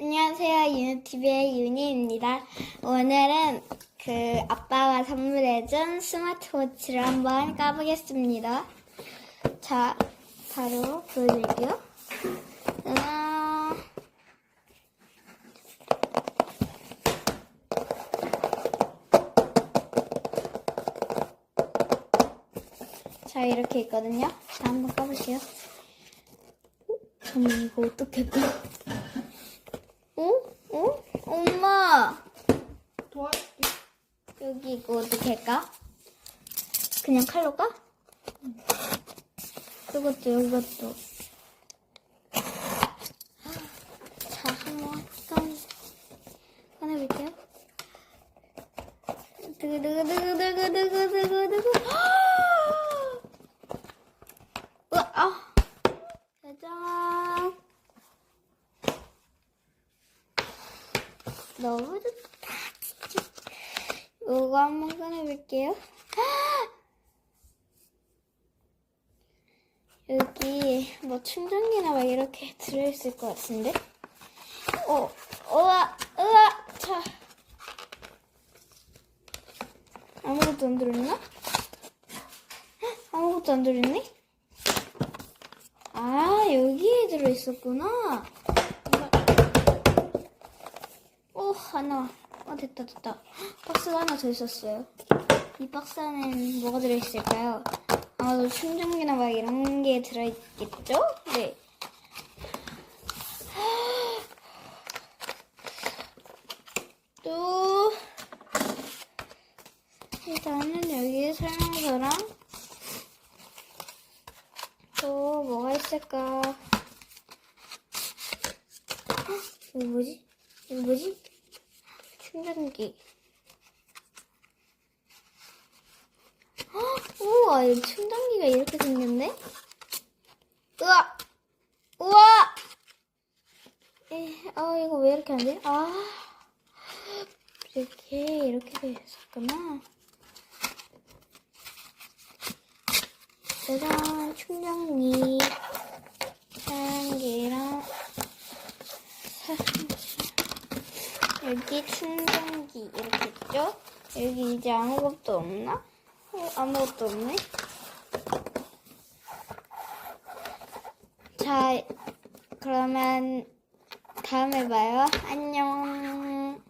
안녕하세요. 유니티비의 윤희입니다. 오늘은 그 아빠가 선물해준 스마트워치를 한번 까보겠습니다. 자, 바로 보여드릴게요. 음, 자, 이렇게 있거든요. 자, 한번 까볼게요. 어? 저는 이거 어떻게 까? 어? 어? 엄마! 도와줄게. 여기 이거 어떻게 할까? 그냥 칼로 까? 이것도 이것도. 자 한번 꺼내, 꺼내볼게요. 두구두구두구두구두구두구두구. 우와 아 짜잔 너무 좋다. 이거 한번 꺼내볼게요. 여기 뭐 충전기나 막 이렇게 들어있을 것 같은데? 어, 우와, 우와, 자. 아무것도 안 들어있나? 아무것도 안 들어있네? 아, 여기에 들어있었구나. 오, 안 나와. 어, 됐다, 됐다. 박스가 하나 더 있었어요. 이 박스 안에는 뭐가 들어있을까요? 아마도 충전기나 막 이런 게 들어있겠죠? 네. 또, 일단은 여기에 설명서랑 또 뭐가 있을까? 헉, 이거 뭐지? 이거 뭐지? 충전기. 우와, 이 충전기가 이렇게 생겼네? 우와! 우와! 에, 아, 이거 왜 이렇게 안 돼? 아, 이렇게, 이렇게 돼 있었구나. 짜잔, 충전기. 충전기랑, 여기 충전기 이렇게 있죠? 여기 이제 아무것도 없나? 어, 아무것도 없네. 자, 그러면 다음에 봐요. 안녕.